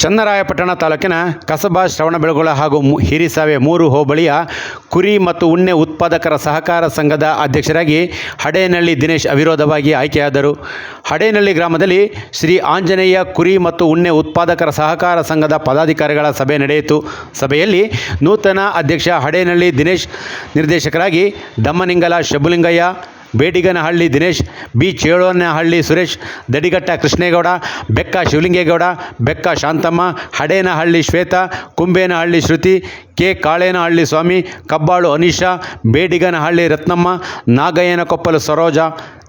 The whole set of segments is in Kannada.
ಚನ್ನರಾಯಪಟ್ಟಣ ತಾಲೂಕಿನ ಕಸಬಾ ಶ್ರವಣಬೆಳಗೊಳ ಹಾಗೂ ಹಿರಿಸಾವೆ ಮೂರು ಹೋಬಳಿಯ ಕುರಿ ಮತ್ತು ಉಣ್ಣೆ ಉತ್ಪಾದಕರ ಸಹಕಾರ ಸಂಘದ ಅಧ್ಯಕ್ಷರಾಗಿ ಹಡೇನಳ್ಳಿ ದಿನೇಶ್ ಅವಿರೋಧವಾಗಿ ಆಯ್ಕೆಯಾದರು. ಹಡೇನಳ್ಳಿ ಗ್ರಾಮದಲ್ಲಿ ಶ್ರೀ ಆಂಜನೇಯ ಕುರಿ ಮತ್ತು ಉಣ್ಣೆ ಉತ್ಪಾದಕರ ಸಹಕಾರ ಸಂಘದ ಪದಾಧಿಕಾರಿಗಳ ಸಭೆ ನಡೆಯಿತು. ಸಭೆಯಲ್ಲಿ ನೂತನ ಅಧ್ಯಕ್ಷ ಹಡೇನಳ್ಳಿ ದಿನೇಶ್ ನಿರ್ದೇಶಕರಾಗಿ ದಮ್ಮನಿಂಗಲ ಶಬುಲಿಂಗಯ್ಯ ಬೇಡಿಗನಹಳ್ಳಿ ದಿನೇಶ್, ಬಿ. ಚೇಳೋನಹಳ್ಳಿ ಸುರೇಶ್, ದಡಿಗಟ್ಟ ಕೃಷ್ಣೇಗೌಡ, ಬೆಕ್ಕ ಶಿವಲಿಂಗೇಗೌಡ, ಬೆಕ್ಕ ಶಾಂತಮ್ಮ, ಹಡೇನಹಳ್ಳಿ ಶ್ವೇತಾ ಕುಂಬೇನಹಳ್ಳಿ ಶ್ರುತಿ, ಕೆ. ಕಾಳೇನಹಳ್ಳಿ ಸ್ವಾಮಿ, ಕಬ್ಬಾಳು ಅನೀಶಾ, ಬೇಡಿಗನಹಳ್ಳಿ ರತ್ನಮ್ಮ, ನಾಗಯ್ಯನಕೊಪ್ಪಲು ಸರೋಜ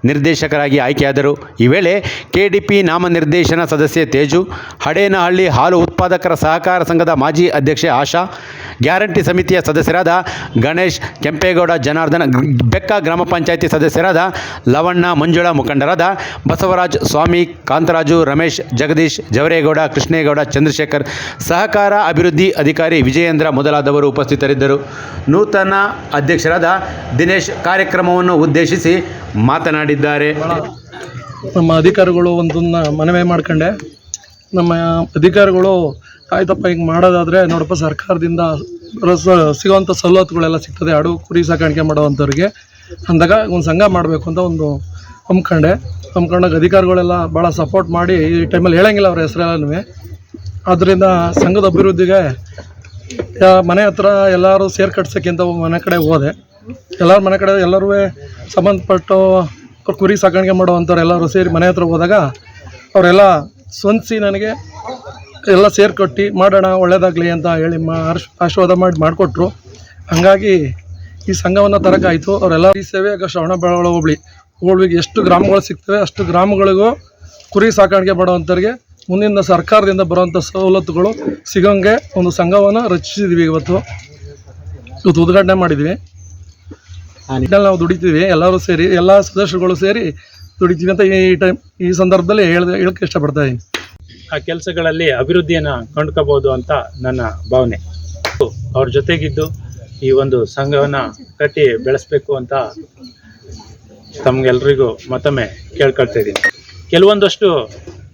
ನಿರ್ದೇಶಕರಾಗಿ ಆಯ್ಕೆಯಾದರು. ಈ ವೇಳೆ ಕೆಡಿಪಿ ನಾಮನಿರ್ದೇಶನ ಸದಸ್ಯೆ ತೇಜು, ಹಡೇನಹಳ್ಳಿ ಹಾಲು ಉತ್ಪಾದಕರ ಸಹಕಾರ ಸಂಘದ ಮಾಜಿ ಅಧ್ಯಕ್ಷೆ ಆಶಾ, ಗ್ಯಾರಂಟಿ ಸಮಿತಿಯ ಸದಸ್ಯರಾದ ಗಣೇಶ್, ಕೆಂಪೇಗೌಡ, ಜನಾರ್ದನ, ಬೆಕ್ಕ ಗ್ರಾಮ ಪಂಚಾಯಿತಿ ಸದಸ್ಯರಾದ ಲವಣ್ಣ, ಮಂಜುಳಾ ಮುಖಂಡರಾದ ಬಸವರಾಜ್ ಸ್ವಾಮಿ, ಕಾಂತರಾಜು, ರಮೇಶ್, ಜಗದೀಶ್, ಜವರೇಗೌಡ, ಕೃಷ್ಣೇಗೌಡ, ಚಂದ್ರಶೇಖರ್, ಸಹಕಾರ ಅಭಿವೃದ್ಧಿ ಅಧಿಕಾರಿ ವಿಜಯೇಂದ್ರ ಮೊದಲಾದವರು ಉಪಸ್ಥಿತರಿದ್ದರು. ನೂತನ ಅಧ್ಯಕ್ಷರಾದ ದಿನೇಶ್ ಕಾರ್ಯಕ್ರಮವನ್ನು ಉದ್ದೇಶಿಸಿ ಮಾತನಾಡಿದ್ದಾರೆ ನಮ್ಮ ಅಧಿಕಾರಿಗಳು ಒಂದನ್ನ ಮನವಿ ಮಾಡ್ಕೊಂಡೆ. ನಮ್ಮ ಅಧಿಕಾರಿಗಳು, ಆಯ್ತಪ್ಪ, ಹಿಂಗೆ ಮಾಡೋದಾದರೆ ನೋಡಪ್ಪ, ಸರ್ಕಾರದಿಂದ ಸಿಗೋವಂಥ ಸವಲತ್ತುಗಳೆಲ್ಲ ಸಿಗ್ತದೆ. ಆಡು, ಕುರಿ ಸಾಕಾಣಿಕೆ ಮಾಡೋವಂಥವ್ರಿಗೆ ಅಂದಾಗ ಒಂದು ಸಂಘ ಮಾಡಬೇಕು ಅಂತ ಒಂದು ಹಮ್ಕೊಂಡೆ. ಹಮ್ಕೊಂಡಾಗ ಅಧಿಕಾರಿಗಳೆಲ್ಲ ಭಾಳ ಸಪೋರ್ಟ್ ಮಾಡಿ ಈ ಟೈಮಲ್ಲಿ ಹೇಳಂಗಿಲ್ಲ ಅವ್ರ ಹೆಸರೆಲ್ಲನೂ ಆದ್ದರಿಂದ ಸಂಘದ ಅಭಿವೃದ್ಧಿಗೆ ಮನೆ ಹತ್ರ ಎಲ್ಲರೂ ಸೇರ್ ಕಟ್ಸೋಕ್ಕೆ ಅಂತ ಮನೆ ಕಡೆ ಹೋದೆ. ಎಲ್ಲರ ಮನೆ ಕಡೆ ಎಲ್ಲರೂ ಸಂಬಂಧಪಟ್ಟು ಕುರಿ ಸಾಕಾಣಿಕೆ ಮಾಡುವಂಥವ್ರು ಎಲ್ಲರೂ ಸೇರಿ ಮನೆ ಹತ್ರ ಹೋದಾಗ ಅವರೆಲ್ಲ ಸ್ವಂದಿಸಿ ನನಗೆ ಎಲ್ಲ ಸೇರ್ಕೊಟ್ಟು, ಮಾಡೋಣ, ಒಳ್ಳೇದಾಗಲಿ ಅಂತ ಹೇಳಿ ಮಾ ಆಶ್- ಆಶೀರ್ವಾದ ಮಾಡಿ ಮಾಡಿಕೊಟ್ರು. ಹಂಗಾಗಿ ಈ ಸಂಘವನ್ನು ತರಕಾಯಿತು. ಅವರೆಲ್ಲ ಈ ಸೇವೆ ಆಗ ಶ್ರವಣ ಬೆಳಗೊಳ ಹೋಬಳಿ. ಹೋಬಳಿಗೆ ಎಷ್ಟು ಗ್ರಾಮಗಳು ಸಿಗ್ತವೆ, ಅಷ್ಟು ಗ್ರಾಮಗಳಿಗೂ ಕುರಿ ಸಾಕಾಣಿಕೆ ಮಾಡುವಂಥವ್ರಿಗೆ ಮುಂದಿನ ಸರ್ಕಾರದಿಂದ ಬರುವಂಥ ಸವಲತ್ತುಗಳು ಸಿಗೋಂಗೆ ಒಂದು ಸಂಘವನ್ನು ರಚಿಸಿದ್ವಿ ಇವತ್ತು. ಇವತ್ತು ಉದ್ಘಾಟನೆ ಮಾಡಿದ್ವಿ. ನಾವು ದುಡಿತೀವಿ. ಎಲ್ಲರೂ ಸೇರಿ, ಎಲ್ಲ ಸದಸ್ಯರುಗಳು ಸೇರಿ ದುಡಿತೀವಿ ಅಂತ ಈ ಟೈಮ್, ಈ ಸಂದರ್ಭದಲ್ಲಿ ಹೇಳ, ಹೇಳಕ್ಕೆ ಇಷ್ಟಪಡ್ತಾ ಇದ್ದೀನಿ. ಆ ಕೆಲಸಗಳಲ್ಲಿ ಅಭಿವೃದ್ಧಿಯನ್ನು ಕಂಡ್ಕೋಬಹುದು ಅಂತ ನನ್ನ ಭಾವನೆ. ಅವ್ರ ಜೊತೆಗಿದ್ದು ಈ ಒಂದು ಸಂಘವನ್ನು ಕಟ್ಟಿ ಬೆಳೆಸಬೇಕು ಅಂತ ತಮಗೆಲ್ರಿಗೂ ಮತ್ತೊಮ್ಮೆ ಕೇಳ್ಕೊಳ್ತಾ ಇದ್ದೀನಿ. ಕೆಲವೊಂದಷ್ಟು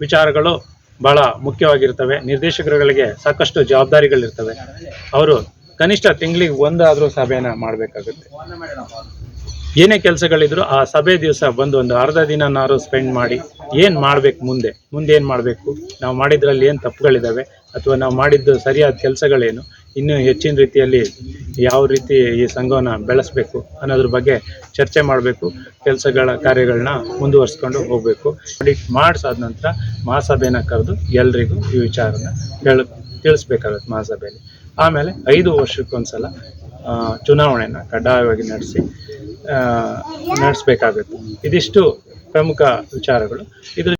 ವಿಚಾರಗಳು ಭಾಳ ಮುಖ್ಯವಾಗಿರ್ತವೆ. ನಿರ್ದೇಶಕರುಗಳಿಗೆ ಸಾಕಷ್ಟು ಜವಾಬ್ದಾರಿಗಳಿರ್ತವೆ. ಅವರು ಕನಿಷ್ಠ ತಿಂಗಳಿಗೆ ಒಂದಾದರೂ ಸಭೆನ ಮಾಡಬೇಕಾಗುತ್ತೆ. ಏನೇ ಕೆಲಸಗಳಿದ್ರು ಆ ಸಭೆ ದಿವಸ ಬಂದು ಒಂದು ಅರ್ಧ ದಿನನಾರು ಸ್ಪೆಂಡ್ ಮಾಡಿ ಏನು ಮಾಡಬೇಕು ಮುಂದೆ? ಮುಂದೆ ಏನು ಮಾಡಬೇಕು? ನಾವು ಮಾಡಿದ್ರಲ್ಲಿ ಏನು ತಪ್ಪುಗಳಿದ್ದಾವೆ ಅಥವಾ ನಾವು ಮಾಡಿದ್ದು ಸರಿಯಾದ ಕೆಲಸಗಳೇನು? ಇನ್ನೂ ಹೆಚ್ಚಿನ ರೀತಿಯಲ್ಲಿ ಯಾವ ರೀತಿ ಈ ಸಂಘವನ್ನು ಬೆಳೆಸಬೇಕು ಅನ್ನೋದ್ರ ಬಗ್ಗೆ ಚರ್ಚೆ ಮಾಡಬೇಕು, ಕೆಲಸಗಳ ಕಾರ್ಯಗಳನ್ನ ಮುಂದುವರಿಸ್ಕೊಂಡು ಹೋಗಬೇಕು. ಆಡಿಟ್ ಮಾಡಿಸಾದ ನಂತರ ಮಹಾಸಭೆನ ಕರೆದು ಎಲ್ರಿಗೂ ಈ ವಿಚಾರನ ಹೇಳ, ತಿಳಿಸ್ಬೇಕಾಗತ್ತೆ ಮಹಾಸಭೆಯಲ್ಲಿ. ಆಮೇಲೆ ಐದು ವರ್ಷಕ್ಕೊಂದ್ಸಲ ಚುನಾವಣೆನ ಕಡ್ಡಾಯವಾಗಿ ನಡೆಸಿ ನಡೆಸಬೇಕಾಗುತ್ತೆ. ಇದಿಷ್ಟು ಪ್ರಮುಖ ವಿಚಾರಗಳು. ಇದ್ರ